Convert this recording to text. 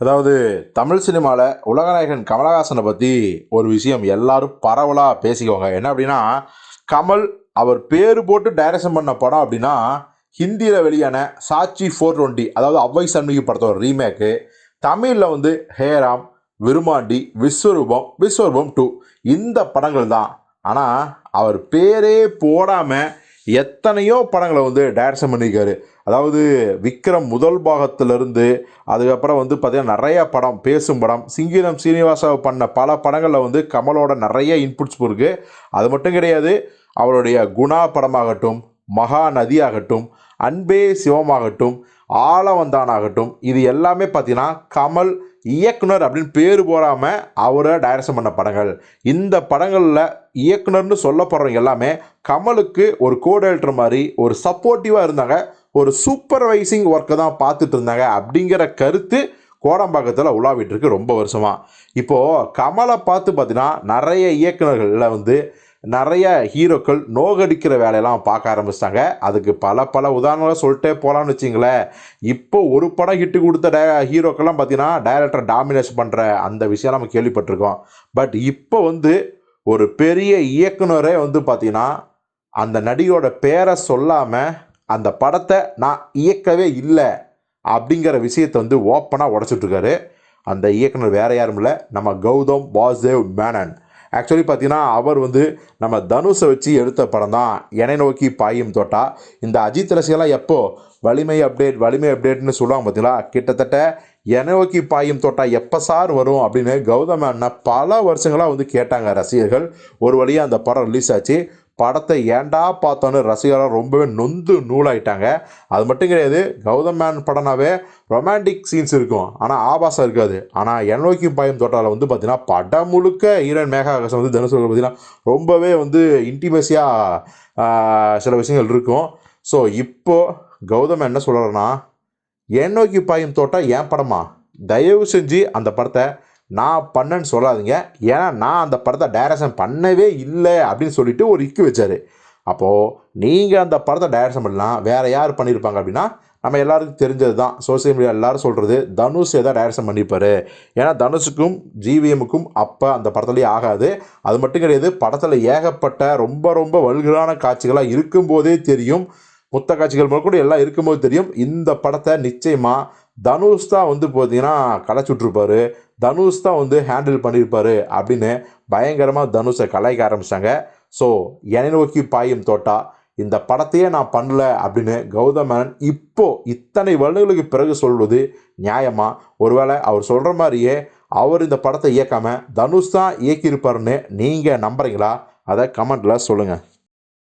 அதாவது தமிழ் சினிமாவில் உலகநாயகன் கமலஹாசனை பற்றி ஒரு விஷயம் எல்லாரும் பரவலாக பேசிக்குவாங்க என்ன அப்படின்னா கமல் அவர் பேர் போட்டு டைரக்ஷன் பண்ண படம் அப்படின்னா ஹிந்தியில் வெளியான சாட்சி ஃபோர் டுவெண்ட்டி அதாவது அவ்வை சண்முகி படத்தோட ரீமேக்கு தமிழில் வந்து ஹேராம் விருமாண்டி விஸ்வரூபம் விஸ்வரூபம் டூ இந்த படங்கள் தான். ஆனால் அவர் பேரே போடாமல் எத்தனையோ படங்களை வந்து டேரக்ஷன் பண்ணியிருக்காரு. அதாவது விக்ரம் முதல் பாகத்திலிருந்து அதுக்கப்புறம் வந்து பார்த்திங்கன்னா நிறைய படம் பேசும் படம் சிங்கிரம் சீனிவாசா பண்ண பல படங்களில் வந்து கமலோட நிறைய இன்புட்ஸ் இருக்குது அது மட்டும் கிடையாது அவருடைய குணா படமாகட்டும் மகாநதி ஆகட்டும் அன்பே சிவமாகட்டும் ஆளவந்தானாகட்டும் இது எல்லாமே பார்த்தீங்கன்னா கமல் இயக்குனர் அப்படின்னு பேர் போடாமல் அவரை டைரக்ஷன் பண்ண படங்கள். இந்த படங்களில் இயக்குனர்னு சொல்லப்படுறவங்க எல்லாமே கமலுக்கு ஒரு கோடெல்டர் மாதிரி ஒரு சப்போர்ட்டிவாக இருந்தாங்க ஒரு சூப்பர்வைசிங் ஒர்க்கை தான் பார்த்துட்டு இருந்தாங்க அப்படிங்கிற கருத்து கோடம்பாக்கத்தில் உலாவிட்டு இருக்கு ரொம்ப வருஷமாக இப்போது கமலை பார்த்து பார்த்தீங்கன்னா நிறைய இயக்குனர்களில் வந்து நிறைய ஹீரோக்கள் நோகடிக்கிற வேலையெல்லாம் பார்க்க ஆரம்பிச்சிட்டாங்க. அதுக்கு பல பல உதாரணங்களை சொல்லிட்டே போகலான்னு வச்சிங்களேன். இப்போ ஒரு படம் ஹிட்டு கொடுத்த டே ஹீரோக்கெல்லாம் பார்த்தீங்கன்னா டைரக்டர் டாமினேஷன் பண்ணுற அந்த விஷயம் நம்ம கேள்விப்பட்டிருக்கோம். பட் இப்போ வந்து ஒரு பெரிய இயக்குனரே வந்து பார்த்தீங்கன்னா அந்த நடிகரோட பேரை சொல்லாமல் அந்த படத்தை நான் இயக்கவே இல்லை அப்படிங்கிற விஷயத்தை வந்து ஓப்பனாக உடச்சிட்ருக்காரு அந்த இயக்குனர் வேறு யாரும் இல்லை. நம்ம கௌதம் வாசுதேவ் மேனன். ஆக்சுவலி பார்த்தீங்கன்னா அவர் வந்து நம்ம தனுஷை வச்சு எடுத்த படம் தான். என்னை நோக்கி பாயும் தோட்டா. இந்த அஜித் ரசிகலாம் எப்போ வலிமை அப்டேட் வலிமை அப்டேட்னு சொல்லுவாங்க பார்த்தீங்களா கிட்டத்தட்ட என்னை நோக்கி பாயும் தோட்டா எப்போ சார் வரும் அப்படின்னு கௌதம் அண்ணன் பல வருஷங்களாக வந்து கேட்டாங்க ரசிகர்கள். ஒரு வழியாக அந்த படம் ரிலீஸ் ஆச்சு. படத்தை ஏன்டா பார்த்தோன்னு ரசிகர்கள் ரொம்பவே நொந்து நூலாயிட்டாங்க. அது மட்டும் கிடையாது கௌதம் மேன் படம்னாவே ரொமான்டிக் சீன்ஸ் இருக்கும். ஆனால் ஆபாசம் இருக்காது. ஆனால் எண்ணோக்கி பாயம் தோட்டாவில் வந்து பார்த்தீங்கன்னா படம் முழுக்க ஹீரோயின் மேகா ஆகாசம் வந்து தனுஷ் பார்த்தீங்கன்னா ரொம்பவே வந்து இன்டிமேசியாக சில விஷயங்கள் இருக்கும். ஸோ இப்போது கௌதம் என்ன சொல்கிறேன்னா என் பாயும் தோட்டம் என் படமா? தயவு செஞ்சு அந்த படத்தை நான் பண்ணேன்னு சொல்லாதீங்க. ஏன்னா நான் அந்த படத்தை டைரக்ஷன் பண்ணவே இல்லை அப்படின்னு சொல்லிட்டு ஒரு இக்கு வச்சார். அப்போது நீங்கள் அந்த படத்தை டைரக்ஷன் பண்ணலாம். வேறு யார் பண்ணியிருப்பாங்க அப்படின்னா நம்ம எல்லாருக்கும் தெரிஞ்சது தான் சோசியல் மீடியா எல்லாரும் சொல்கிறது தனுஷ் எதாவது டைரக்ஷன் பண்ணிப்பார் ஏன்னா தனுஷுக்கும் ஜிவிஎம்முக்கும் அப்போ அந்த படத்துலேயே ஆகாது. அது மட்டும் கிடையாது படத்தில் ஏகப்பட்ட ரொம்ப ரொம்ப வல்கரான காட்சிகளாக இருக்கும்போதே தெரியும். முத்த காட்சிகள் கூட எல்லாம் இருக்கும்போது தெரியும். இந்த படத்தை நிச்சயமாக தனுஷ் தான் வந்து பார்த்தீங்கன்னா களைச்சுட்ருப்பாரு தனுஷ் தான் வந்து ஹேண்டில் பண்ணியிருப்பாரு அப்படின்னு பயங்கரமாக தனுஷை கலாய்க்க ஆரம்பித்தாங்க ஸோ என்னை நோக்கி பாயும் தோட்டா இந்த படத்தையே நான் பண்ணல அப்படின்னு கௌதமன் இப்போது இத்தனை வருடங்களுக்கு பிறகு சொல்வது நியாயமாக ஒருவேளை அவர் சொல்கிற மாதிரியே அவர் இந்த படத்தை இயக்காமல் தனுஷ் தான் இயக்கியிருப்பாருன்னு நீங்கள் நம்புறீங்களா? அதை கமெண்ட்டில் சொல்லுங்கள்